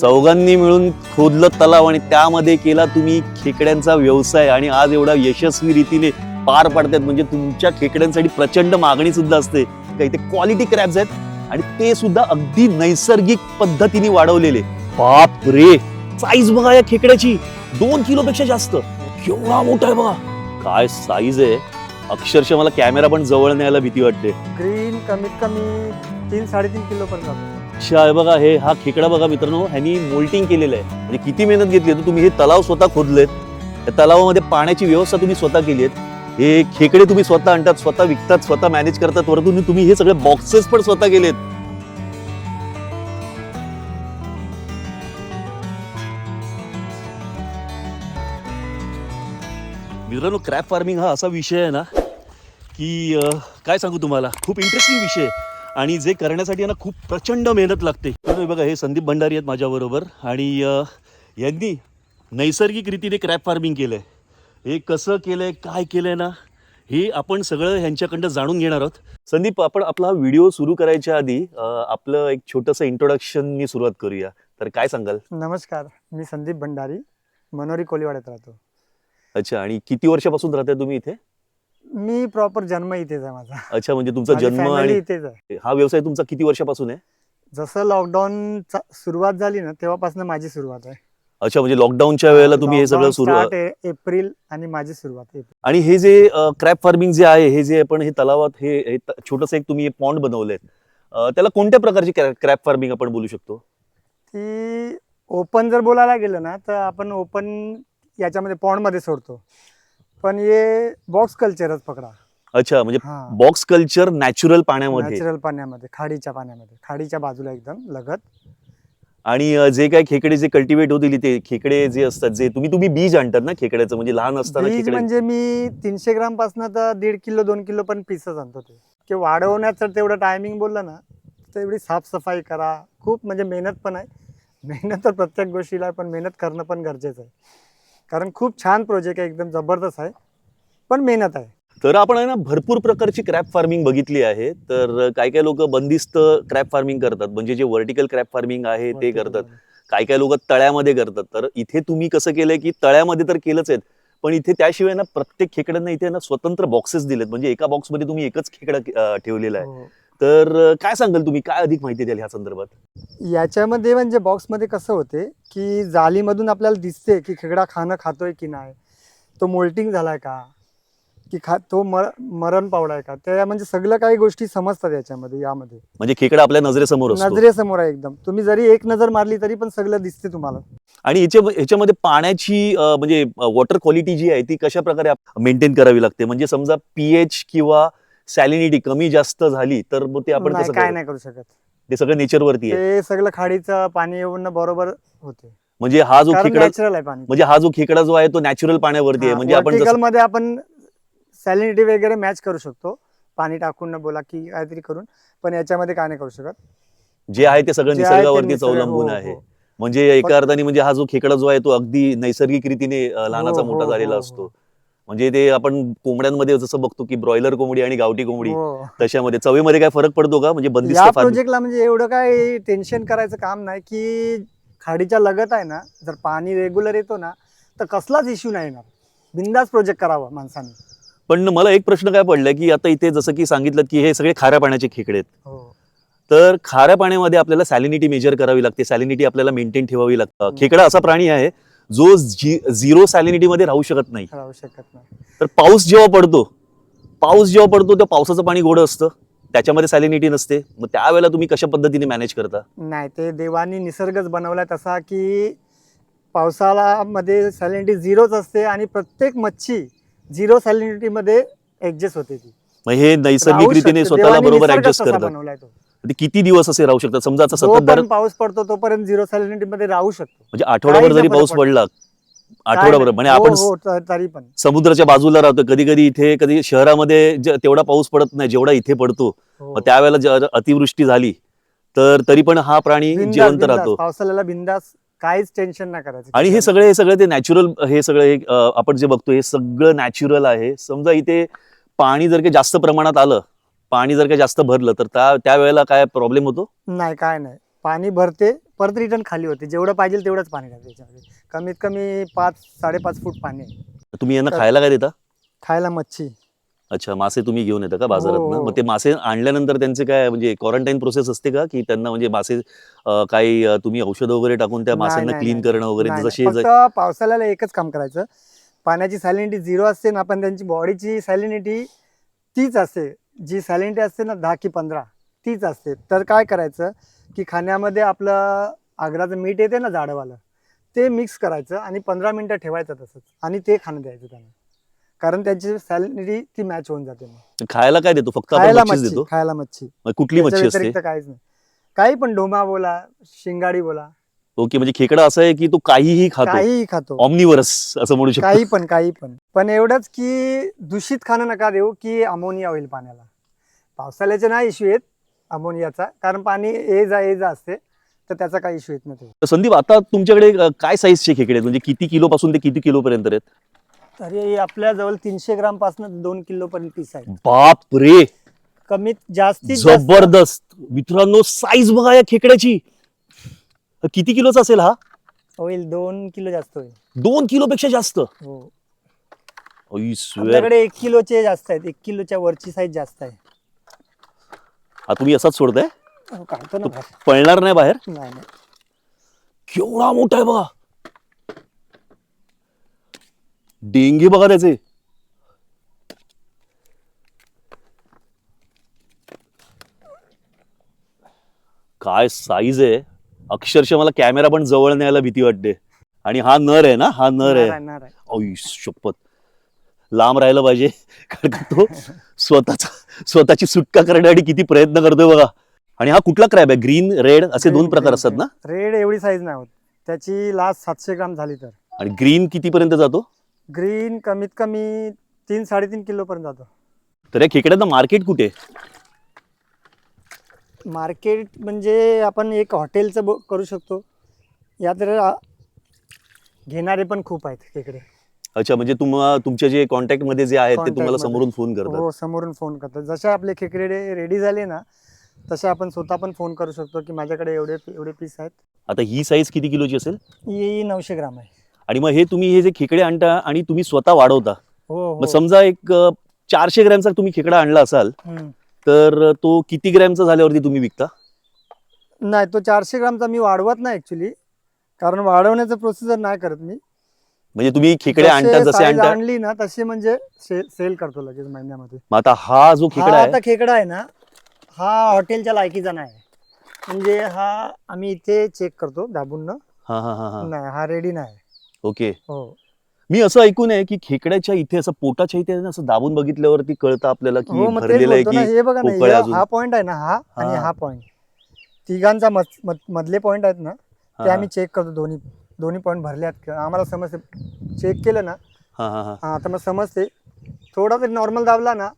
चौघांनी मिळून खोदलं तलाव आणि त्यामध्ये केला तुम्ही खेकड्यांचा व्यवसाय आणि आज एवढा यशस्वी रीतीने पार पडतात. म्हणजे तुमच्या खेकड्यांसाठी प्रचंड मागणी सुद्धा असते. का इथे क्वालिटी क्रॅब्स आहेत आणि ते सुद्धा अगदी नैसर्गिक पद्धतीने वाढवलेले. बाप रे! साईज बघा या खेकड्याची. दोन किलो पेक्षा जास्त. केवढा मोठा आहे बघा. काय साईज आहे? अक्षरशः मला कॅमेरा पण जवळ न्यायला भीती वाटते. ग्रीन कमीत कमी तीन साडेतीन किलो पर्यंत. हे बघा हे हा खेकडा बघा मित्रांनो ह्यांनी मोल्टिंग केलेलं आहे. म्हणजे किती मेहनत घेतली आहे. तर तुम्ही हे तलाव स्वतः खोदलेत. त्या तलावामध्ये पाण्याची व्यवस्था तुम्ही स्वतः केली आहे हे खेकडे तुम्ही स्वतः आणतात स्वतः विकतात स्वतः मॅनेज करतात वरतून तुम्ही हे सगळे बॉक्सेस पण स्वतः केलेत. मित्रांनो क्रॅप फार्मिंग हा असा विषय आहे ना की काय सांगू तुम्हाला? खूप इंटरेस्टिंग विषय आहे. आणि जे करण्यासाठी आहे ना खूप प्रचंड मेहनत लागते. तर बघा हे संदीप भंडारी आहेत माझ्याबरोबर. आणि यांनी नैसर्गिक रीतीने क्रॅप फार्मिंग केलं आहे हे कसं केलं आहे काय केलं आहे ना हे आपण सगळं ह्यांच्याकडनं जाणून घेणार आहोत. संदीप आपण आपला व्हिडिओ सुरू करायच्या आधी आपलं एक छोटंसं इंट्रोडक्शननी सुरुवात करूया. तर काय सांगाल? नमस्कार मी संदीप भंडारी मनोरी कोलीवाड्यात राहतो. अच्छा आणि किती वर्षापासून राहताय तुम्ही इथे? मी प्रॉपर जन्म इथेच आहे माझा. अच्छा म्हणजे तुमचा माझी जन्म family आणि इथेच आहे. हा व्यवसाय तुमचा किती वर्षापासून आहे? जसं लॉकडाऊन सुरुवात झाली ना तेव्हापासून माझी सुरुवात आहे. अच्छा म्हणजे लॉकडाऊनच्या वेळेला तुम्ही हे सगळं सुरू आहे एप्रिल आणि माझी सुरुवात आहे. आणि हे जे क्रॅप फार्मिंग जे आहे हे जे आपण हे तलावात हे छोटस एक तुम्ही पॉन्ड बनवलंय. अं, त्याला कोणत्या प्रकारची क्रॅप फार्मिंग आपण बोलू शकतो? ती ओपन जर बोलायला गेलं ना तर आपण ओपन याच्यामध्ये pond मध्ये सोडतो. पण हे बॉक्स कल्चरच पकडा. अच्छा म्हणजे हा. बॉक्स कल्चर नॅचरल पाण्यामध्ये. नॅचरल पाण्यामध्ये खाडीच्या पाण्यामध्ये खाडीच्या बाजूला एकदम लगत. आणि अं, जे काय खेकडे जे कल्टिवेट होतील ते खेकडे जे असतात जे तुम्ही तुम्ही बीज आणतात ना खेकड्याचं म्हणजे लहान असताना बीज खेकडे. म्हणजे मी तीनशे ग्रामपासून तर दीड किलो दोन किलो पण पीसच आणतो ते. की वाढवण्याचं तेवढं टायमिंग बोललं ना तेवढी साफसफाई करा. खूप म्हणजे मेहनत पण आहे. मेहनत तर प्रत्येक गोष्टीला आहे पण मेहनत करणं पण गरजेचं आहे. कारण खूप छान प्रोजेक्ट आहे एकदम जबरदस्त आहे पण मेहनत आहे. तर आपण आहे ना भरपूर प्रकारची क्रॅप फार्मिंग बघितली आहे. तर काही काही लोक बंदिस्त क्रॅप फार्मिंग करतात. म्हणजे जे व्हर्टिकल क्रॅप फार्मिंग आहे ते करतात. काही काही लोक तळ्यामध्ये करतात. तर इथे तुम्ही कसं केलंय की तळ्यामध्ये तर केलंच आहेत. पण इथे त्याशिवाय ना प्रत्येक खेकड्यांना इथे ना स्वतंत्र बॉक्सेस दिलेत. म्हणजे एका बॉक्समध्ये तुम्ही एकच खेकडा ठेवलेला आहे. हो. तर काय सांगाल तुम्ही? काय अधिक माहिती द्याल ह्या संदर्भात? याच्यामध्ये म्हणजे बॉक्समध्ये कसं होते की जालीमधून आपल्याला दिसते की खेकडा खाणं खातोय की नाही तो मोल्टिंग झालाय का की खा तो मर मरण पावलाय का त्या म्हणजे सगळं काही गोष्टी समजतात याच्यामध्ये यामध्ये. म्हणजे खेकडा आपल्या नजरेसमोर असतो. नजरेसमोर आहे एकदम. तुम्ही जरी एक नजर मारली तरी पण सगळं दिसते तुम्हाला. आणि याच्या ह्याच्यामध्ये पाण्याची अं, म्हणजे वॉटर क्वालिटी जी आहे ती कशा प्रकारे मेंटेन करावी लागते? म्हणजे समजा पीएच किंवा सॅलिनिटी कमी जास्त झाली तर मग ते आपण नाही कसं काय करायचं? नाही करू शकत. ते सगळं नेचरवरती आहे. ते सगळं खाडीचं पाणी येऊन बरोबर होते. म्हणजे हा जो कारण खेकडा नॅचरल आहे पाणी. म्हणजे हा जो खेकडा जो आहे तो नॅचरल पाण्यावरती आहे. म्हणजे आपण वर्टिकल जसं मध्ये आपण सॅलिनिटी वगैरे मॅच करू शकतो. पाणी टाकून न बोला की काहीतरी करून पण याच्यामध्ये काय नाही करू शकत. जे आहे ते सगळं जे आहे ते निसर्गावरतीच निसर्ग- अवलंबून हो, आहे. हो. म्हणजे एका अर्थाने म्हणजे हा जो खेकडा जो आहे तो अगदी नैसर्गिक रीतीने अं, लहानाचा हो, मोठा हो, झालेला हो, असतो. हो. म्हणजे ते आपण कोंबड्यांमध्ये जसं बघतो की ब्रॉयलर कोंबडी आणि गावठी कोंबडी हो. तशामध्ये चवीमध्ये काय फरक पडतो का? म्हणजे बंदिस्त या फार्म प्रोजेक्टला म्हणजे एवढं काय टेन्शन करायचं काम नाही की खाडीच्या लगत आहे ना जर पाणी रेग्युलर येतो ना तर कसलाच इश्यू नाही येणार. बिंदास प्रोजेक्ट करावा माणसाने. पण मला एक प्रश्न काय पडलाय की आता इथे जसं की सांगितलं की हे सगळे खाऱ्या पाण्याचे खेकडे आहेत. हो. तर खाऱ्या पाण्यामध्ये आपल्याला सॅलिनिटी मेजर करावी लागते. सॅलिनिटी आपल्याला मेंटेन ठेवावी लागतं. हम्म. खेकडा असा प्राणी आहे जो झिरो सॅलिनिटी मध्ये राहू शकत नाही. राहू शकत नाही. तर पाऊस जेव्हा पडतो पाऊस जेव्हा पडतो तेव्हा पावसाचं पाणी गोड असतं. त्याच्यामध्ये सॅलिनिटी नसते. मग त्यावेळेला तुम्ही कशा पद्धतीने मॅनेज करता? नाही ते देवानी निसर्गच बनवलाय तसा की पावसाळ्यामध्ये सॅलिनिटी झिरोच असते आणि प्रत्येक मच्छी झिरो सॅलिनिटीमध्ये ऍडजस्ट होते ती. मग हे नैसर्गिक रीतीने. स्वतःला बरोबर ऍडजस्ट करतात. बनवलाय तो. ते किती दिवस असे राहू शकतात? समजा आता सतत दर जोपर्यंत पाऊस पडतो तोपर्यंत झिरो सॅलिनिटी मध्ये राहू शकतो. म्हणजे आठवडाभर काही जरी पाऊस पडला नाही. म्हणजे हो, आपण हो, त- तरी पण. समुद्राच्या बाजूला राहतो कधी कधी इथे कधी शहरामध्ये ज- तेवढा पाऊस पडत नाही जेवढा इथे पडतो. हो. मग त्यावेळेला जर अतिवृष्टी झाली तर तरी पण हा प्राणी बिनधास्त- जिवंत बिनधास्त. राहतो. पावसाळ्याला बिंदास काहीच टेन्शन नाही करायचं. आणि हे सगळे हे सगळं ते नॅचरल हे सगळं हे, अं, आपण जे बघतो हे सगळं नॅचरल आहे. समजा इथे पाणी जर का जास्त प्रमाणात आलं पाणी जर का जास्त भरलं तर त्या त्यावेळेला काय प्रॉब्लेम होतो? नाही काय नाही. पाणी भरते परत रिटर्न खाली होते. जेवढं पाहिजे तेवढंच पाणी राहतं त्याच्यामध्ये कमीत कमी पाच साडेपाच फूट पाणी आहे. तुम्ही यांना तर- खायला काय देता? खायला मच्छी. अच्छा मासे तुम्ही घेऊन येता का बाजारात? हो. मग ते मासे आणल्यानंतर त्यांचे काय म्हणजे क्वारंटाईन प्रोसेस असते का? की त्यांना म्हणजे मासे अं, काही अं, तुम्ही औषध वगैरे टाकून त्या नाही, माशांना नाही, क्लीन नाही. करणं वगैरे नाही, जसे नाही. फक्त पावसाळ्याला एकच काम करायचं. पाण्याची सॅलिनिटी झिरो असते ना पण त्यांची बॉडीची सॅलिनिटी तीच असते. जी सॅलिनिटी असते ना दहा की पंधरा तीच असते. तर काय करायचं की खाण्यामध्ये आपलं आग्राचं मीठ येते ना जाडवालं ते मिक्स करायचं आणि पंधरा मिनटं ठेवायचं तसंच आणि ते खाणं द्यायचं त्यांना कारण त्यांची सॅलिनिटी ती मॅच होऊन जाते मग. खायला काय देतो? फक्त खायला मच्छी देतो? खायला मच्छी. कुठली मच्छी काहीच नाही. काही पण डोमा बोला शिंगाडी बोला ओके म्हणजे खेकडा असं आहे की तो काहीही खातो. काहीही खातो. ऑमनिवरस असं म्हणू शकतो. काही पण काही पण. पण एवढंच की दूषित खाणं नका देऊ की अमोनिया होईल पाण्याला. पावसाळ्याचे नाही इश्यू येत अमोनियाचा कारण पाणी ये जा ये जा असते तर त्याचा काही इश्यू येत नाही. तर संदीप आता तुमच्याकडे अं, काय साईजचे खेकडे आहेत? म्हणजे किती किलो पासून ते किती किलो पर्यंत आहेत? तरी आपल्या जवळ तीनशे ग्रामपासून दोन किलो पर्यंत पीस आहे बाप रे कमीत जास्तीत जास्त जबरदस्त. मित्रांनो साईज बघा या खेकड्याची. किती किलोचा असेल हा? होईल दोन किलो जास्त होईल. दोन किलो पेक्षा जास्त? हो. आई swear. आपल्याकडे एक किलोचे जास्त आहेत एक किलोच्या वरची साईज जास्त आहे. हा तुम्ही असाच सोडताय? हो, काढतो ना बाहेर. पळणार नाही बाहेर? नाही नाही. केवढा मोठा आहे बघा. डेंगे बघा त्याचे. काय साईज आहे? अक्षरशः मला कॅमेरा पण जवळ न्यायला भीती वाटते. आणि हा नर आहे ना हा नर आहे. आई शपथ. लांब राहिलं पाहिजे कारण का तो स्वतःचा स्वतःची सुटका करण्यासाठी किती प्रयत्न करतोय बघा. आणि हा कुठला क्रॅब आहे? ग्रीन रेड असे दोन प्रकार असतात. ना? रेड एवढी साईज नाही होत. त्याची लास्ट सातशे ग्राम झाली तर. आणि ग्रीन किती पर्यंत जातो? ग्रीन कमीत कमी तीन साडेतीन किलो पर्यंत जातो. तर या खेकड्यांना मार्केट कुठे? आहे? मार्केट म्हणजे आपण एक हॉटेलचं ब- करू शकतो. या तर आ- घेणारे पण खूप आहेत तिकडे. अच्छा म्हणजे तुम्हा तुमचे जे कॉन्टॅक्टमध्ये जे आहेत ते Contact तुम्हाला मध्ये. समोरून फोन करतात. हो समोरून फोन करतात. जसे आपले खेकडे रेडी झाले ना तसे आपण स्वतः पण फोन करू शकतो की माझ्याकडे एवढे एवढे पीस आहेत. आता ही साईज किती किलोची असेल? ही नऊशे ग्राम आहे. आणि मग हे तुम्ही हे जे खेकडे आणता आणि तुम्ही स्वतः वाढवता. हो मग हो समजा एक अं, चारशे ग्रॅमचा तुम्ही खेकडा आणला असाल हम्म. तर तो किती ग्रॅमचा झाल्यावरती तुम्ही विकता? नाही तो चारशे ग्रामचा मी वाढवत नाही ऍक्च्युली कारण वाढवण्याचं प्रोसिजर नाही करत मी. म्हणजे तुम्ही खेकडे आणता जसे आणता? आणली ना तसे म्हणजे सेल करतो लगेच महिन्यामध्ये. मग आता हा जो खेकडा हा आहे आता खेकडा आहे ना हा हॉटेलच्या लायकीचा नाही. म्हणजे हा आम्ही इथे चेक करतो दाबून न हा हा हा हा. नाही हा रेडी नाही. ओके. हो. मी असं ऐकून आहे की खेकड्याच्या इथे असं पोटाच्या इथे असं दाबून बघितल्यावरती कळतं आपल्याला की हो मग तेच भरलेलं आहे बोलतो ना की हे बघा ना पोकळ हे- अजून. हा पॉइंट आहे ना हा आणि हा. हा पॉइंट तिघांचा मध- मध- मधले पॉइंट आहेत ना ते हा. आम्ही चेक करतो दोन्ही दोन्ही पॉईंट भरले आहेत का आम्हाला समजते चेक केलं ना हा हा हा हा तर मग समजते थोडा तरी नॉर्मल दाबला ना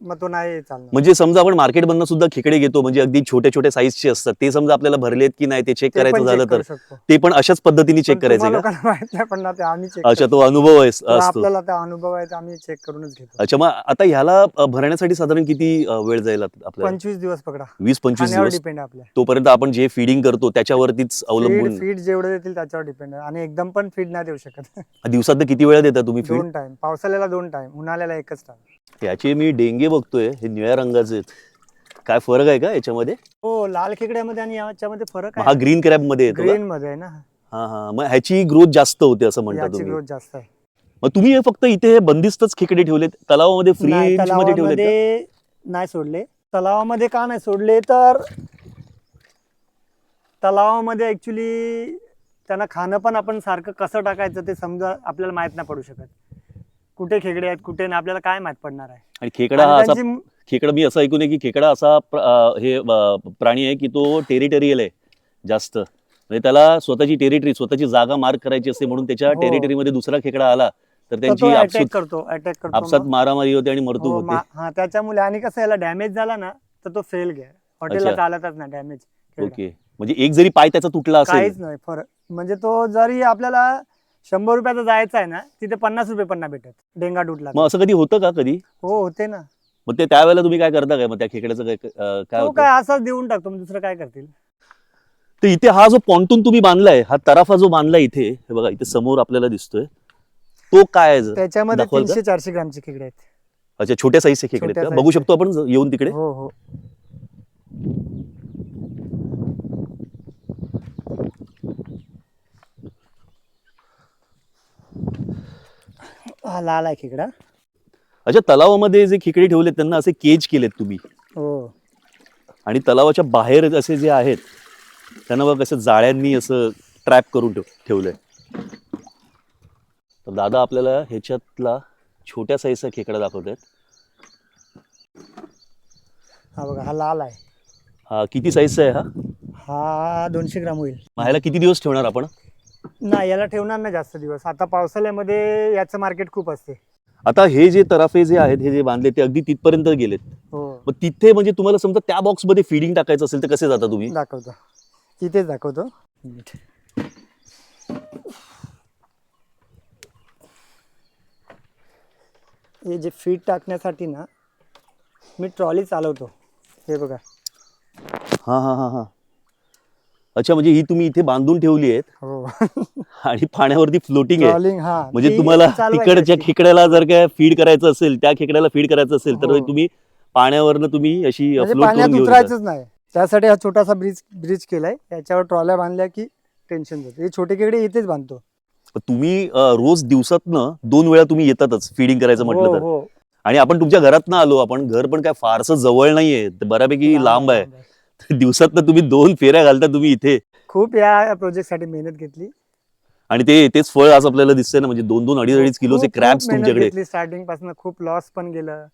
मग तो नाही चालणार. म्हणजे समजा आपण मार्केट मधनं सुद्धा खेकडे घेतो म्हणजे अगदी छोट्या छोट्या साईजचे असतात ते समजा आपल्याला भरलेत की नाही ते चेक ते करायचं झालं तर करू शकतो. ते पण अशाच पद्धतीने चेक पण करायचं का? लोकांना माहीत नाही पण ना ते आम्ही चेक अच्छा तो अनुभव आहे असतो. आपल्याला त्या अनुभव आहे ते आम्ही चेक करूनच घेतो. अच्छा मग आता ह्याला अ, भरण्यासाठी साधारण किती अ, वेळ जाईल आप- आपल्याला? पंचवीस दिवस पकडा. वीस पंचवीस खाण्यावर दिवस? डिपेंड आपल्या. तोपर्यंत आपण जे फिडिंग करतो त्याच्यावरतीच अवलंबून फीड फीड जेवढं देतील त्याच्यावर डिपेंड आहे. आणि एकदम पण फीड नाही देऊ शकत. दिवसात किती वेळा देता तुम्ही फीड दोन टाइम पावसाळ्याला दोन टाइम उन्हाळ्याला एकच टाइम याचे मी डेंगे बघतोय हे निळ्या रंगाचे आहेत. काय फरक आहे का याच्यामध्ये? हो लाल खेकड्यामध्ये आणि याच्यामध्ये फरक हा आहे ग्रीन क्रॅबमध्ये येतो का? ग्रीन मध्ये आहे ना. हा हा. मग ह्याची ग्रोथ जास्त होते असं म्हणता याची तुम्ही. ग्रोथ जास्त आहे. मग तुम्ही हे फक्त इथे हे बंदिस्तच खेकडे ठेवलेत? तलावामध्ये फ्री नाही, मध्ये ठेवलेत का? तलावामध्ये नाही सोडले. तलावामध्ये का नाही सोडले तर तलावामध्ये ऍक्च्युली त्यांना खाणं पण आपण सारखं कसं टाकायचं ते समजा आपल्याला माहीत नाही पडू शकत. कुठे खेकडे आहेत कुठे नाही आपल्याला काय माहीत पडणार आहे? आणि खेकडा हा आणि असा त्यांची खेकडा मी असं ऐकून आहे की खेकडा असा प्र- अं, हे अं, प्राणी आहे की तो टेरिटरियल आहे जास्त. म्हणजे त्याला स्वतःची टेरिटरी स्वतःची जागा मार्क करायची असते म्हणून त्याच्या हो. टेरिटरीमध्ये दुसरा खेकडा आला तर तर त्यांची तो अटॅक करतो अटॅक करतो आपसात मग. मारामारी होते आणि मृत्यू हो, होते. हा त्याच्यामुळे आणि कसं याला डॅमेज झाला ना तर तो फेल घ्या. हॉटेलला अच्छा. चालतच नाही डॅमेज ओके. म्हणजे एक जरी पाय त्याचा तुटला असेल. काहीच नाही फरक म्हणजे तो जरी आपल्याला शंभर रुपयाचा जायचा आहे ना तिथे पन्नास रुपये पण नाही भेटत. डेंगा तुटला मग असं कधी होतं का कधी? हो होते ना. मग ते त्यावेळेला तुम्ही काय करता काय? मग त्या खेकड्याचं काय अं, काय तो होतं? काय असाच देऊन टाकतो मग दुसरं काय करतील? तर इथे हा जो पॉन्टून तुम्ही बांधलाय हा तराफा जो बांधलाय इथे हे बघा इथे समोर आपल्याला दिसतोय. तो काय आहे? जर? त्याच्यामध्ये दाखवाल का? तीनशे चारशे ग्रामचे खेकडे आहेत. अच्छा छोट्या साईजचे खेकडे आहेत छोट्या का? बघू size शकतो आपण ज- येऊन तिकडे? हो हो. हा लाल आहे खेकडा. अच्छा तलावामध्ये जे खेकडे ठेवले त्यांना असे केज केलेत तुम्ही. हो. आणि तलावाच्या बाहेर असे जे आहेत त्यांना बघ असं जाळ्यांनी असं ट्रॅप करून ठेव ठेवलंय. तर दादा आपल्याला ह्याच्यातला छोट्या साईजचा खेकडा दाखवत आहेत हा बघा हा लाल आहे. हा किती साईजचा आहे हा? हा दोनशे ग्राम होईल. मग ह्याला किती दिवस ठेवणार आपण? नाही याला ठेवणार नाही जास्त दिवस. आता पावसाळ्यामध्ये याचं मार्केट खूप असते. आता हे जे तराफे जे आहेत हे जे बांधले ते अगदी तिथपर्यंत गेलेत. हो. मग तिथे म्हणजे तुम्हाला समजा त्या बॉक्समध्ये फिडिंग टाकायचं असेल तर कसे जाता तुम्ही? दाखवतो. इथेच दाखवतो. हे जे फीड टाकण्यासाठी ना मी ट्रॉली चालवतो. हे बघा. हा हा हा हा. अच्छा म्हणजे ही तुम्ही इथे बांधून ठेवली आहेत. हो. आणि पाण्यावरती फ्लोटिंग आहे. हा. म्हणजे ती तुम्हाला चालवायची तिकडच्या. खेकड्याला जर काय फीड करायचं असेल त्या खेकड्याला फीड करायचं असेल तर हो. तुम्ही पाण्यावरनं तुम्ही अशी म्हणजे फ्लोट पाण्यात उतरायचंच नाही. त्यासाठी हा छोटासा ब्रिज ब्रिज केलाय. याच्यावर ट्रॉल्या बांधल्या की टेन्शन जातं. हे छोटे खेकडे इथेच बांधतो. तुम्ही अं, रोज दिवसातनं दोन वेळा तुम्ही येतातच फिडिंग करायचं म्हटलं हो तर. हो. आणि आपण तुमच्या घरात आलो आपण घर पण काय फारसं जवळ नाहीये ते बऱ्यापैकी लांब आहे. दिवसातनं तुम्ही दोन फेऱ्या घालता तुम्ही इथे. खूप या प्रोजेक्टसाठी मेहनत घेतली. आणि ते तेच फळ आज आपल्याला दिसतंय ना म्हणजे दोन दोन अडीच अडीच किलोचे खूप- खूप क्रॅब्स मेहनत तुमच्याकडे. घेतली स्टार्टिंगपासून खूप लॉस पण गेलं.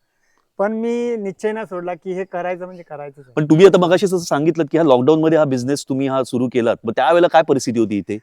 पण मी निश्चय ना सोडला की हे करायचं म्हणजे करायचं पण तुम्ही आता मगाशी जसं सांगितलं की हा लॉकडाऊन मध्ये हा बिझनेस तुम्ही हा सुरू केलात. मग त्यावेळेला काय परिस्थिती होती इथे?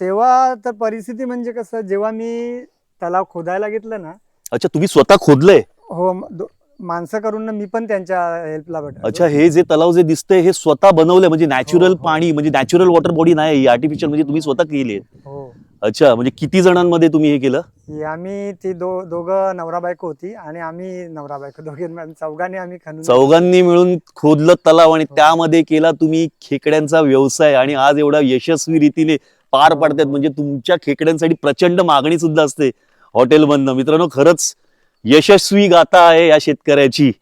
तेव्हा तर परिस्थिती म्हणजे कसं जेव्हा मी तलाव खोदायला घेतलं ना अच्छा तुम्ही स्वतः खोदलंय? हो म- दो- माणसं करून ना मी पण त्यांच्या हेल्पला भेट अच्छा हे जे तलाव जे दिसतंय हे स्वतः बनवलंय म्हणजे नॅचरल हो, हो. पाणी म्हणजे नॅचरल वॉटर बॉडी नाही ही आर्टिफिशियल म्हणजे तुम्ही स्वतः केली आहे हो अच्छा म्हणजे किती जणांमध्ये तुम्ही हे केलं ही आम्ही ती दो दोघं नवरा बायको होती आणि आम्ही नवरा बायको दोघे मिळून चौघांनी आम्ही खणून चौघांनी मिळून खोदलं तलाव आणि. त्यामध्ये केला तुम्ही खेकड्यांचा व्यवसाय आणि आज एवढा यशस्वी रीतीने पार पडतात. म्हणजे तुमच्या खेकड्यांसाठी प्रचंड मागणी सुद्धा असते हॉटेलमधनं मित्रांनो खरंच यशस्वी गाथा आहे या शेतकऱ्याची.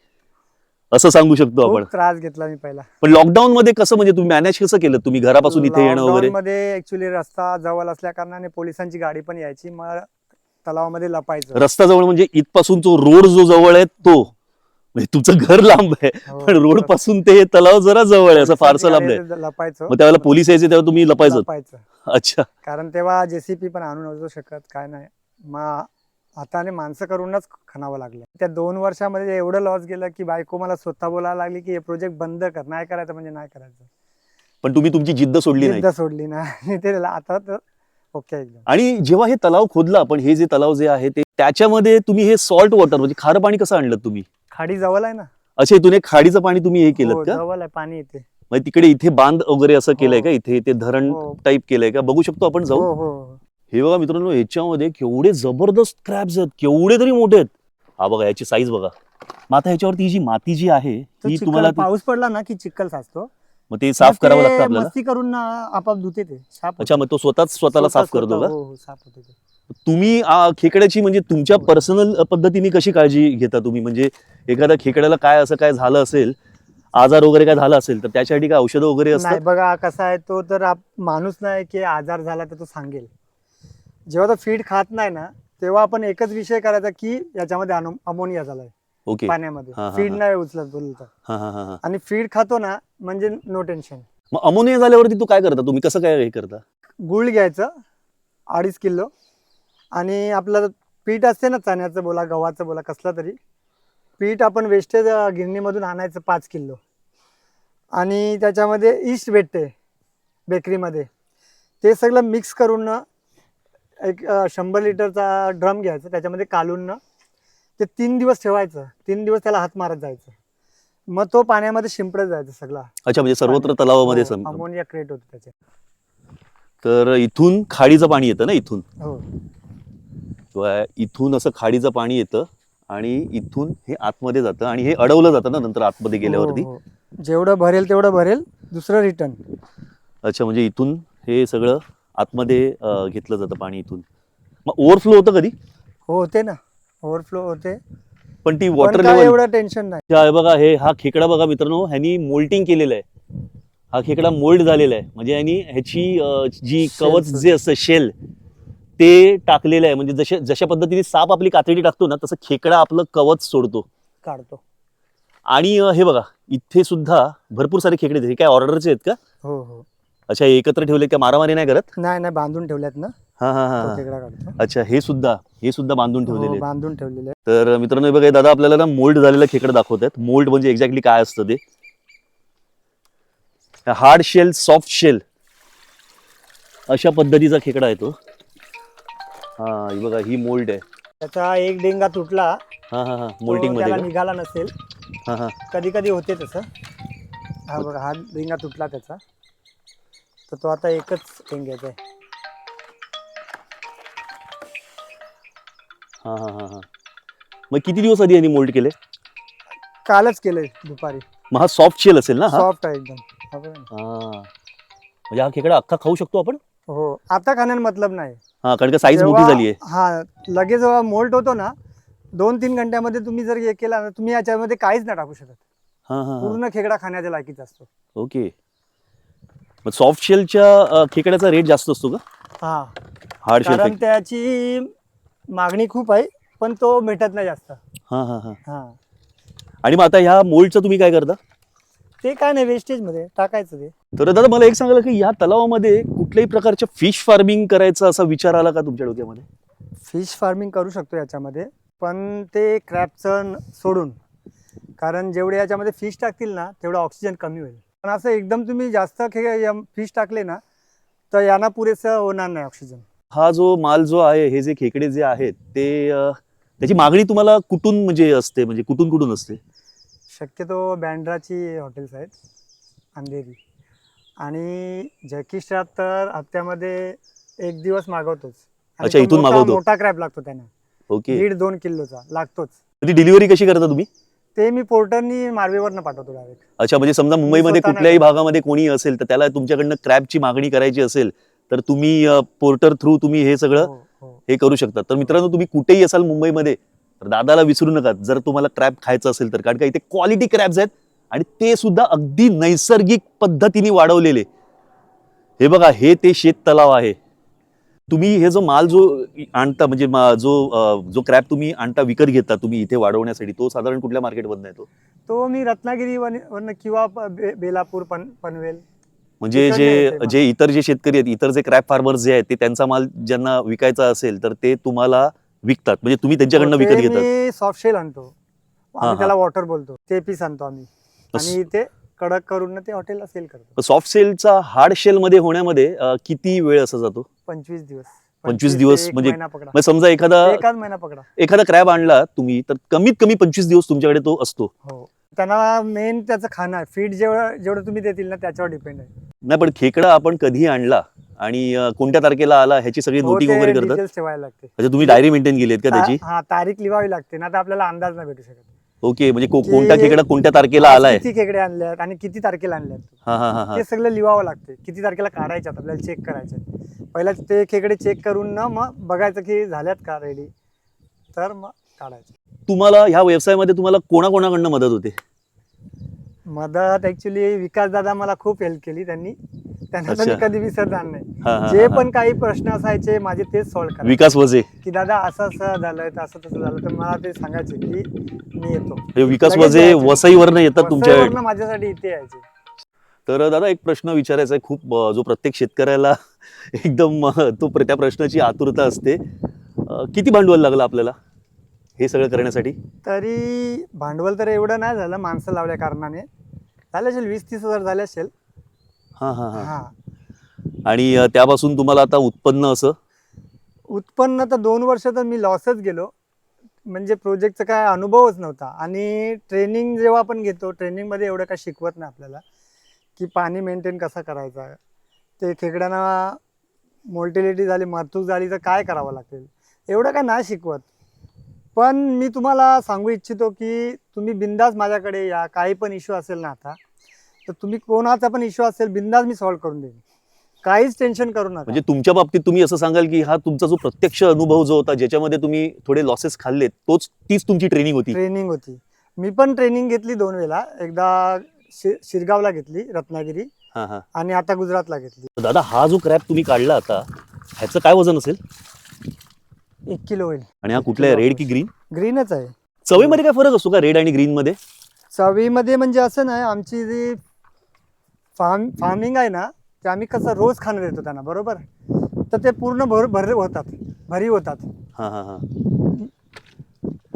असं सांगू शकतो आपण. खूप त्रास घेतला मी पहिला. पण लॉकडाऊन मध्ये कसं म्हणजे तुम्ही मॅनेज कसं केलं? तुम्ही घरापासून इथे येणं वगैरे? Lockdown मध्ये ऍक्च्युली रस्ता जवळ असल्या कारणाने पोलिसांची गाडी पण यायची मग तलावामध्ये लपायचं. रस्ता जवळ म्हणजे इथपासून तो रोड जो जवळ आहे तो. म्हणजे तुमचं घर लांब आहे हो. पण रोडपासून ते तलाव जरा जवळ आहे असं फारसं लांब आहे लपायचं. मग त्यावेळेला पोलीस यायचे तेव्हा तुम्ही लपायचं लपायचं. अच्छा. कारण तेव्हा जेसीपी पण आणू नव्हतो शकत काय नाही. मग हाताने माणसं करूनच खणावं लागलं. त्या दोन वर्षामध्ये एवढं लॉस गेलं की बायको मला स्वतः बोलायला लागली की हे प्रोजेक्ट बंद कर नाही करायचं म्हणजे नाही करायचं. पण तुम्ही तुमची जिद्द सोडली नाही. जिद्द सोडली ना. आणि ते आता तर ओके एकदम. आणि जेव्हा हे तलाव खोदला आपण हे जे तलाव जे आहे ते त्याच्यामध्ये तुम्ही हे सॉल्ट वॉटर म्हणजे खारं पाणी कसं आणलं तुम्ही? खाडी जवळ आहे ना. अच्छा इथून खाडीचं पाणी तुम्ही हे हो, केलं का? जवळ आहे पाणी येते म्हणजे तिकडे इथे बांध वगैरे असं केलंय हो. का? इथे ते धरण हो. टाईप केलंय का? बघू शकतो आपण जाऊ हो हो हे. बघा मित्रांनो ह्याच्यामध्ये केवढे जबरदस्त क्रॅब्स आहेत. केवढे तरी मोठे आहेत. हा बघा याची साईज बघा. मग आता ह्याच्यावरती ही जी माती जी आहे तो चिखल तुम्हाला ती- पाऊस पडला ना की चिखल साचतो. मग ते साफ मग ते करावं लागतं आपल्याला? मस्ती करून ना आपाप धुते ते. साफ अच्छा मग तो स्वतःच स्वतःला साफ करतो का? हो हो साफ होते ते. तुम्ही आ, खेकड्याची म्हणजे तुमच्या पर्सनल पद्धतीने कशी काळजी घेता तुम्ही? म्हणजे एखाद्या खेकड्याला काय असं काय झालं असेल आजार वगैरे काय झाला असेल तर त्याच्यासाठी काय औषधं वगैरे नाही असतात बघा कसा आहे तो तर आप- माणूस नाही की आजार झाला तर तो सांगेल. जेव्हा तो फीड खात नाही ना तेव्हा आपण एकच विषय करायचा की याच्यामध्ये अमोनिया झालाय. ओके. पाण्यामध्ये. हा, फीड. नाही उचलत हा हा हा आणि फीड खातो ना म्हणजे नो टेन्शन मग अमोनिया झाल्यावरती तू काय करता? तुम्ही कसं काय हे करता? गुळ घ्यायचं अडीच किलो. आणि आपलं पीठ असते ना चण्याचं बोला गव्हाचं बोला कसलं तरी. पीठ आपण वेस्टेज गिरणीमधून आणायचं पाच किलो. आणि त्याच्यामध्ये ईस्ट भेटते बेकरीमध्ये ते सगळं मिक्स करून ना एक शंभर लिटरचा ड्रम घ्यायचा त्याच्यामध्ये कालून ना ते तीन दिवस ठेवायचं तीन दिवस त्याला हात मारत जायचं. मग तो पाण्यामध्ये शिंपडत जायचं सगळा. अच्छा म्हणजे सर्वत्र तलावामध्ये सम- अमोनिया क्रिएट होतो त्याचे. तर इथून खाडीचं पाणी येतं ना इथून? हो. किंवा इथून असं खाडीचं पाणी येतं आणि इथून हे आतमध्ये जातं आणि हे अडवलं जातं ना नंतर आतमध्ये गेल्यावरती? हो, हो. जेवढं भरेल तेवढं भरेल दुसरं रिटर्न अच्छा म्हणजे इथून हे सगळं आतमध्ये अ, घेतलं जातं पाणी इथून. मग ओव्हरफ्लो होतं कधी? हो होते ना. ओव्हरफ्लो होते. पण ती पण वॉटर काय लेवल एवढं टेन्शन नाही. हे बघा हे हा खेकडा बघा मित्रांनो ह्यांनी मोल्टिंग केलेलं आहे. हा खेकडा मोल्ड झालेला आहे. म्हणजे ह्यांनी ह्याची अ, जी कवच जे असतं शेल ते टाकलेलं आहे. म्हणजे जशा जशा पद्धतीने साप आपली कातडी टाकतो ना तसं खेकडा आपलं कवच सोडतो. काढतो. आणि अ, हे बघा इथे सुद्धा भरपूर सारे खेकडे आहेत. हे काय ऑर्डरचे आहेत का? हो हो. अच्छा हे एकत्र ठेवले का मारामारी नाही करत? नाही नाही बांधून ठेवल्यात ना. हा हा तो. खेकडा काढतो. अच्छा हे सुद्धा हे सुद्धा बांधून ठेवलेले हो आहेत. बांधून ठेवलेले तर मित्रांनो हे बघा हे दादा आपल्याला ना मोल्ड झालेलं खेकडं दाखवत आहेत मोल्ड म्हणजे एक्झॅक्टली काय असतं ते? Hard shell soft shell. अशा पद्धतीचा खेकडा आहे तो. हा ही बघा ही मोल्ड आहे. त्याचा एक डेंगा तुटला हा हा हा मोल्डिंगमध्ये त्याला का? निघाला नसेल. हा हा. कधी कधी होते तसं. हा बघा हा डेंगा तुटला त्याचा. तर तो आता एकच डेंग्याचा आहे हा हा हा हा. मग किती दिवस आधी यांनी मोल्ड केले कालच केलंय दुपारी. मग हा सॉफ्ट शेल असेल ना हा? सॉफ्ट आहे एकदम. हा बघा ना. हा. म्हणजे हा खेकडा अख्खा खाऊ शकतो आपण? हो. आता खाण्यात मतलब नाही. हा कारण का साईज मोठी जेव्हा- झाली आहे हा लगेच जेव्हा मोल्ट होतो ना दोन तीन घंट्यामध्ये तुम्ही जर हे केला ना तुम्ही याच्यामध्ये काहीच नाही टाकू शकत. हा हा हा. पूर्ण खेकडा खाण्याच्या लायकीचा असतो. ओके. मग सॉफ्ट शेलच्या खेकड्याचा रेट जास्त असतो का? हा. हार्ड शेल त्याची मागणी खूप आहे पण तो भेटत नाही जास्त. हा हा हा. हा. आणि मग आता ह्या मोल्डचं तुम्ही काय करता? ते काय नाही वेस्टेजमध्ये टाकायचं ते. तर दादा मला एक सांगाल की या तलावामध्ये कुठल्याही प्रकारच्या फिश फार्मिंग करायचा असा विचार आला का तुमच्या डोक्यामध्ये? फिश फार्मिंग करू शकतो याच्यामध्ये पण ते क्रॅपचं सोडून. कारण जेवढे याच्यामध्ये फिश टाकतील ना तेवढं ऑक्सिजन कमी होईल. पण असं एकदम तुम्ही जास्त खे फिश टाकले ना तर यांना पुरेसं होणार नाही ऑक्सिजन हा जो माल जो आहे हे जे खेकडे जे आहेत ते त्याची मागणी तुम्हाला कुठून म्हणजे असते? म्हणजे कुठून कुठून असते? शक्यतो बँड्राची हॉटेल्स आहेत अंधेरी. आणि जॅकिस्टार तर हप्त्यामध्ये एक दिवस मागवतोच. अच्छा, इथून मागवतो. मोठा क्रॅप लागतो त्यांना. ओके. दीड दोन किलोचा लागतोच. ती डिलिव्हरी कशी करता तुम्ही? ते मी पोर्टरनी मारवेवरनं पाठवतो डायरेक्ट अच्छा म्हणजे समजा मुंबईमध्ये स्वतः कुठल्याही. भागामध्ये कोणी असेल तर त्याला तुमच्याकडनं क्रॅबची मागणी करायची असेल तर तुम्ही पोर्टर थ्रू तुम्ही हे सगळं हो हो. हे करू शकता. तर मित्रांनो तुम्ही कुठेही असाल मुंबईमध्ये तर दादाला विसरू नका. जर तुम्हाला क्रॅब खायचं असेल तर कारण का इथे क्वालिटी क्रॅब्स आहेत आणि ते सुद्धा अगदी नैसर्गिक पद्धतीने वाढवलेले. हे बघा हे ते शेत तलाव आहे. तुम्ही हे जो माल जो आणता म्हणजे जो जो क्रॅब तुम्ही आणता विकत घेता तुम्ही इथे वाढवण्यासाठी तो साधारण कुठल्या मार्केटमधून येतो तो? मी रत्नागिरी किंवा बे- बेलापूर पन पनवेल. म्हणजे जे. जे इतर जे शेतकरी आहेत इतर जे क्रॅप फार्मर्स जे आहेत ते त्यांचा माल ज्यांना विकायचा असेल तर ते तुम्हाला विकतात. म्हणजे तुम्ही त्यांच्याकडनं विकत घेतात. सॉफ्ट शेल आणतो. आम्ही त्याला वॉटर बोलतो. ते पीस आणतो आम्ही. आणि ते कडक करून ते हॉटेलला सेल करतो सॉफ्ट सेलचा हार्ड शेल मध्ये होण्यामध्ये अं, किती वेळ असा जातो? पंचवीस दिवस. 25 ते दिवस एक म्हणजे- महिना पकडा. मग समजा एखादा एकाच महिना पकडा. एखादा क्रॅब आणला तुम्ही तर कमीत कमी पंचवीस दिवस तुमच्याकडे तो असतो. हो. त्यांना मेन त्याचं खाणं आहे. फीड जेवढं जेवढं तुम्ही देतील ना त्याच्यावर डिपेंड आहे. नाही पण खेकडा आपण कधी आणला आणि अं, कोणत्या तारखेला आला ह्याची सगळी हो, नोटिंग ते वगैरे करतात? details ठेवायला लागते. म्हणजे तुम्ही डायरी मेंटेन केली आहेत का त्याची? ता- हा तारीख लिहावी लागते ना तर आपल्याला अंदाज नाही भेटू शकत. ओके म्हणजे को- की- कोणता खेकडा कोणत्या तारखेला आलाय? किती खेकडे आणल्यात आणि किती तारखेला आणल्यात? हा हा हा हा. ते सगळं लिहावं लागते किती तारखेला काढायच्यात आपल्याला चेक करायचे पहिला ते खेकडे चेक करून ना मग बघायचं की झाल्यात का रेडी तर मग काढायचे. तुम्हाला ह्या व्यवसायामध्ये तुम्हाला कोणाकोणाकडनं मदत होते? मदत ऍक्च्युली विकास दादा मला खूप हेल्प केली त्यांनी. त्यांना मी अच्छा. कधी विसरणार नाही. हा, हा, जे हा. पण काही प्रश्न असायचे माझे तेच सॉल्व्ह करा विकास वजे. की दादा असं असं झालंय तर असं तसं झालं तर मला ते सांगायचे की मी येतो. हे विकास लगेच वजे जायचे. वसईवरनं येतात तुमच्या वसईवरनं माझ्यासाठी इथे यायचे. तर दादा एक प्रश्न विचारायचा आहे. खूप अं, जो प्रत्येक शेतकऱ्याला एकदम अं, तो प्र- त्या प्रश्नाची आतुरता असते. अं, किती भांडवल लागलं आपल्याला हे सगळं करण्यासाठी? तरी भांडवल तर एवढं नाही झालं. माणसं लावल्या कारणाने. झाले असेल वीस तीस हजार झाले असेल. हा हा हा. हा. आणि अं, त्यापासून तुम्हाला आता उत्पन्न असं? उत्पन्न तर दोन वर्ष तर मी लॉसच गेलो. म्हणजे प्रोजेक्टचा काय अनुभवच नव्हता. आणि ट्रेनिंग जेव्हा आपण घेतो ट्रेनिंगमध्ये एवढं काय शिकवत नाही आपल्याला. की पाणी मेंटेन कसा करायचा? ते खेकड्यांना मोर्टिलिटी झाली मरतूक झाली तर काय करावं लागेल? एवढं काय नाही शिकवत. पण मी तुम्हाला सांगू इच्छितो की तुम्ही बिंदास माझ्याकडे या काही पण इश्यू असेल ना आता तर तुम्ही कोणाचा पण इश्यू असेल बिंदास मी सॉल्व्ह करून देईन. काहीच टेन्शन करू नका. म्हणजे तुमच्या बाबतीत तुम्ही असं सांगाल की हा तुमचा जो प्रत्यक्ष अनुभव जो होता ज्याच्यामध्ये तुम्ही थोडे लॉसेस खाल्लेत तोच तीच तुमची ट्रेनिंग होती. ट्रेनिंग होती. मी पण ट्रेनिंग घेतली दोन वेळा. एकदा शि शिरगावला घेतली रत्नागिरी. हा हा. आणि आता गुजरातला घेतली. दादा हा जो क्रॅप तुम्ही काढला आता ह्याचं काय वजन असेल? एक किलो होईल. आणि हा कुठला रेड की ग्रीन ग्रीनच आहे. चवीमध्ये काय फरक असतो का रेड आणि ग्रीन मध्ये चवीमध्ये म्हणजे असं नाही आमची जी फार्म फार्मिंग आहे ना ते आम्ही कसं रोज खाणं देतो त्यांना बरोबर? तर ते पूर्ण भर भर होतात भरी होतात. हा हा हा.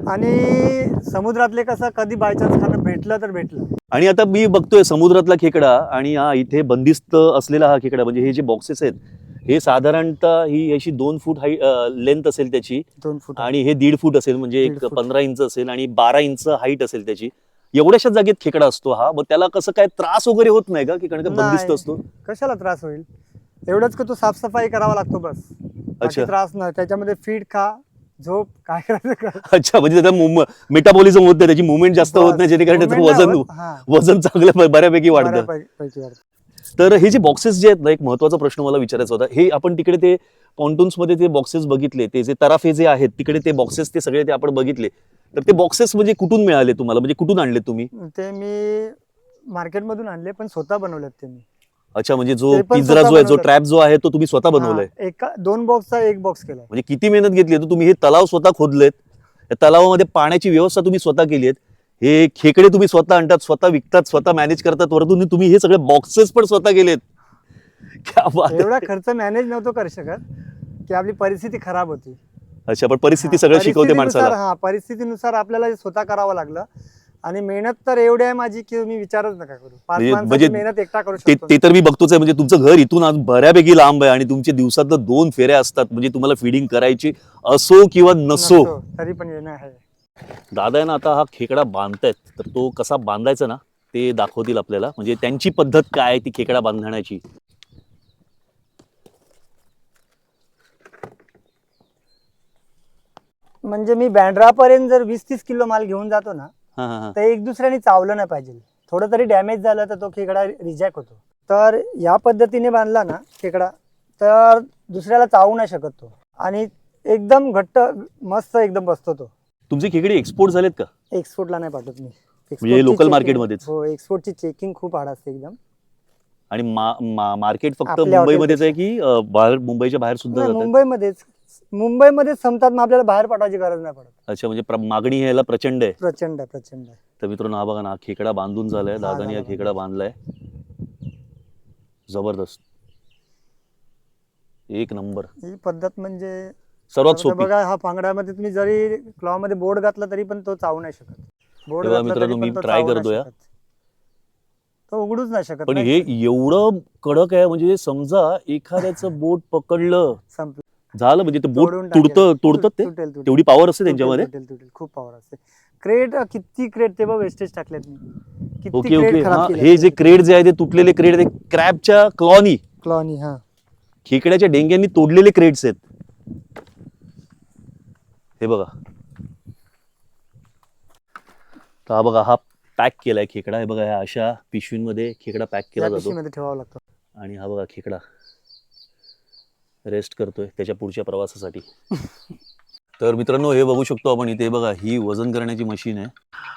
आणि समुद्रातले कसं कधी बायचान्स खाणं भेटलं तर भेटलं. आणि आता मी बघतोय समुद्रातला खेकडा आणि हा इथे बंदिस्त असलेला हा खेकडा म्हणजे हे जे बॉक्सेस आहेत हे साधारणतः ही अशी दोन फूट हाई लेंथ असेल त्याची. दोन फूट. आणि हे दीड फूट असेल म्हणजे एक. पंधरा इंच असेल आणि बारा इंच हाईट असेल त्याची. एवढ्याशा जागेत खेकडा असतो हा. मग त्याला कसं काय त्रास वगैरे होत नाही का? की कारण का बंदिस्त. असतो. कशाला त्रास होईल? एवढंच की तो साफसफाई करावा लागतो बस? अच्छा. त्रास नाही. त्याच्यामध्ये फीड खा झोप काय करायचं कर. अच्छा म्हणजे त्याचा मेटाबॉलिझम होत नाही. त्याची मुवमेंट जास्त होत नाही जेणेकरून त्याचं वजन. वजन चांगलं बऱ्यापैकी वाढतं. बऱ्यापैकी- पैकी वाढतं. तर हे जे बॉक्सेस जे आहेत ना एक महत्त्वाचा प्रश्न मला विचारायचा होता. हे आपण तिकडे ते pontoons मध्ये ते बॉक्सेस बघितले ते जे तराफे जे आहेत तिकडे ते बॉक्सेस ते सगळे ते आपण बघितले. तर ते बॉक्सेस म्हणजे कुठून मिळाले तुम्हाला? म्हणजे कुठून आणले तुम्ही? ते मी मार्केटमधून आणले पण स्वतः बनवलेत ते मी. अच्छा म्हणजे जो ते पण पिंजरा स्वतः जो आहे जो. ट्रॅप जो आहे तो तुम्ही स्वतः बनवलाय? हा, एका दोन बॉक्सचा एक बॉक्स केलाय. म्हणजे किती मेहनत घेतली तर तुम्ही हे तलाव स्वतः खोदलेत. या तलावामध्ये पाण्याची व्यवस्था तुम्ही स्वतः केली आहे हे खेकडे तुम्ही स्वतः आणतात स्वतः विकतात स्वतः मॅनेज करतात वरतून तुम्ही हे सगळे बॉक्सेस पण स्वतः केलेत क्या बात आहे. एवढा खर्च मॅनेज नव्हतो करू शकत की आपली परिस्थिती खराब होती. अच्छा पण परिस्थिती सगळं शिकवते माणसाला. हा परिस्थितीनुसार आपल्याला स्वतः करावं लागलं. आणि मेहनत तर एवढी आहे माझी की मी विचारच नका करू. म्हणजे- म्हणजे मेहनत एकटा करू ते शकतो ते तर मी बघतोच आहे. म्हणजे तुमचं घर इथून आज बऱ्यापैकी लांब आहे आणि तुमचे दिवसातलं दोन फेऱ्या असतात. म्हणजे तुम्हाला फिडिंग करायची असो किंवा नसो तरी पण येणं आहे. दादा आहे ना आता हा खेकडा बांधतायत तर तो कसा बांधायचा ना ते दाखवतील आपल्याला. म्हणजे त्यांची पद्धत काय आहे ती खेकडा बांधण्याची? म्हणजे मी बँड्रापर्यंत जर वीस तीस किलो माल घेऊन जातो ना हा हा हा. तर एक दुसऱ्याने चावलं नाही पाहिजे. थोडं तरी डॅमेज झालं तर तो खेकडा रिजेक्ट होतो. तर या पद्धतीने बांधला ना खेकडा तर दुसऱ्याला चावू नाही शकत तो. आणि एकदम घट्ट मस्त एकदम बसतो तो. तुमचे खेकडे एक्सपोर्ट झालेत का? एक्सपोर्टला नाही पाठवत मी. म्हणजे local checking- market मध्येच? हो एक्सपोर्टची चेकिंग खूप हार्ड असते एकदम. आणि मार्केट फक्त आपल्या मुंबईमध्येच आहे की अं, बाहेर मुंबईच्या बाहेर सुद्धा नाही, जातात? मुंबईमध्येच. मुंबईमध्येच संपतात मग आपल्याला बाहेर पाठवायची गरज नाही पडत. अच्छा म्हणजे प्र- मागणी ह्याला प्रचंड आहे. प्रचंड आहे प्रचंड आहे. तर मित्रांनो हा बघा ना हा खेकडा बांधून झालाय. हा, दादाने हा झाला, खेकडा बांधलाय. जबरदस्त. एक नंबर. ही पद्धत म्हणजे सर्वात सोपी बघा हा पांगड्यामध्ये तुम्ही जरी क्लॉ मध्ये बोर्ड घातला तरी पण तो चावू नाही शकत बोर्ड तेव्हा घातला मित्रांनो तरी मी पण तो try चावू नाही करतोय हा. शकत. तो उघडूच नाही शकत पण नाही. हे एवढं कडक आहे म्हणजे समजा एखाद्याचं बोट पकडलं संपलं झालं म्हणजे ते बोट तोडून टाकेल. तुडतं तोडतात ते तुटेल, तुटेल. तेवढी पॉवर असते तुटेल, त्यांच्यामध्ये तुटेल, तुटेल. खूप पॉवर असते क्रेट किती क्रेट ते बघ वेस्टेज टाकलेत मी ओके ओके हा हे जे. क्रेड जे आहे ते तुटलेले क्रेड ते क्रॅबच्या क्लॉनी क्लॉनी हा खेकड्याच्या डेंग्यांनी तोडलेले क्रेड्स आहेत हे बघा. तर हा बघा हा पॅक केलाय खेकडा. हे बघा ह्या अशा पिशवींमध्ये खेकडा पॅक केला जातो. ठेवावं लागतं. आणि हा बघा खेकडा. रेस्ट करतोय त्याच्या पुढच्या प्रवासासाठी. तर मित्रांनो हे बघू शकतो आपण इथे बघा ही वजन करण्याची मशीन आहे.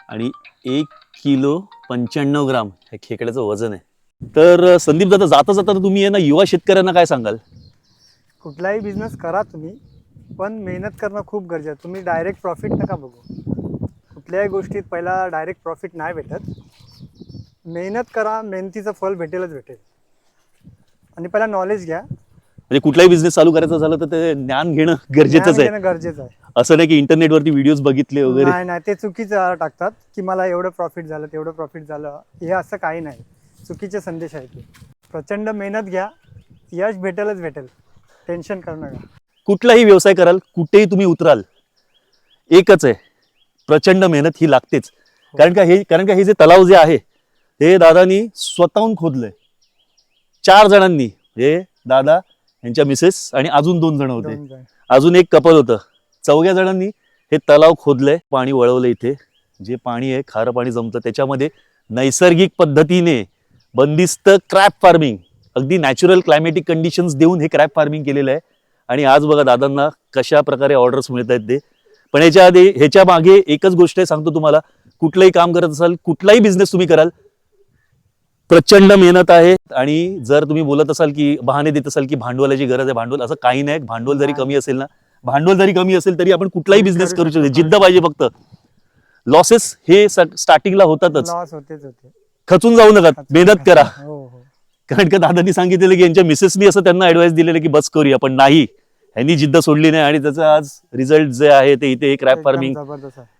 आणि एक किलो पंच्याण्णव ग्राम हे खेकड्याचं वजन आहे. तर संदीप दादा जाता जाता तुम्ही आहे ना युवा शेतकऱ्यांना काय सांगाल? कुठलाही बिझनेस करा तुम्ही. पण मेहनत करणं खूप गरजेचं आहे. तुम्ही डायरेक्ट प्रॉफिट नका बघू. कुठल्याही गोष्टीत पहिला डायरेक्ट प्रॉफिट नाही भेटत. मेहनत करा मेहनतीचं फल भेटेलच भेटेल. आणि पहिला नॉलेज घ्या. म्हणजे कुठलाही बिझनेस चालू करायचा झालं तर ते ज्ञान घेणं गरजेचंच ज्ञान आहे गरजेचं आहे. असं नाही की इंटरनेटवरती व्हिडिओज बघितले वगैरे. नाही नाही ते चुकीचं टाकतात की मला एवढं प्रॉफिट झालं तेवढं प्रॉफिट झालं. हे असं काही नाही. चुकीचे संदेश आहेत ते प्रचंड मेहनत घ्या. यश भेटेलच भेटेल. टेन्शन करू नका. कुठलाही व्यवसाय कराल कुठेही तुम्ही उतराल एकच आहे प्रचंड मेहनत ही लागतेच. कारण का हे कारण का हे जे तलाव जे आहे हे दादानी स्वतःहून खोदलंय. चार जणांनी हे दादा यांच्या मिसेस आणि अजून दोन जण होते. अजून एक कपल होतं. चौघ्या जणांनी हे तलाव खोदलंय पाणी वळवलं इथे. जे पाणी आहे खारं पाणी जमतं. त्याच्यामध्ये नैसर्गिक पद्धतीने बंदिस्त क्रॅप फार्मिंग अगदी नॅचरल क्लायमॅटिक कंडिशन्स देऊन हे क्रॅप फार्मिंग केलेलं आहे. आणि आज बघा दादांना कशा प्रकारे ऑर्डर्स मिळत आहेत ते. पण याच्या आधी ह्याच्या मागे एकच गोष्ट आहे सांगतो तुम्हाला. कुठलंही काम करत असाल कुठलाही बिझनेस तुम्ही कराल प्रचंड मेहनत आहे. आणि जर तुम्ही बोलत असाल की बहाणे देत असाल की भांडवलाची गरज आहे भांडवल असं काही नाही. भांडवल जरी कमी असेल ना भांडवल जरी कमी असेल तरी आपण कुठलाही बिझनेस करू शकतो. जिद्द पाहिजे फक्त. लॉसेस हे स्टार्टिंगला होतातच. लॉस होतेच होते. खचून जाऊ नका. मेहनत करा. हो. कारण का दादांनी सांगितलेलं की यांच्या मिसेसनी असं त्यांना ऍडवाइस दिलेलं की बस करूया पण नाही. ह्यांनी जिद्द सोडली नाही आणि त्याचं आज रिझल्ट जे आहे ते इथे क्रॅप फार्मिंग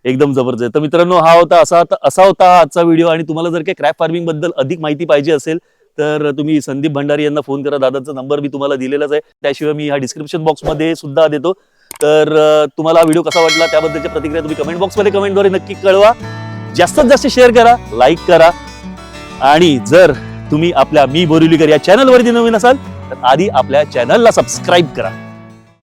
एकदम जबरदस्त आहे. तर मित्रांनो हा होता असा असा होता आजचा व्हिडिओ आणि तुम्हाला जर काही क्रॅप फार्मिंगबद्दल अधिक माहिती पाहिजे असेल तर तुम्ही संदीप भंडारी यांना फोन करा. दादांचा नंबर मी तुम्हाला दिलेलाच आहे. त्याशिवाय मी हा डिस्क्रिप्शन बॉक्समध्ये सुद्धा देतो. तर तुम्हाला हा व्हिडिओ कसा वाटला त्याबद्दलच्या प्रतिक्रिया तुम्ही कमेंट बॉक्समध्ये कमेंटद्वारे नक्की कळवा. जास्तीत जास्त शेअर करा लाईक करा. आणि जर तुम्ही आपल्या मी बोरिवलीकर या चॅनलवरती नवीन असाल तर आधी आपल्या चॅनलला सबस्क्राईब करा.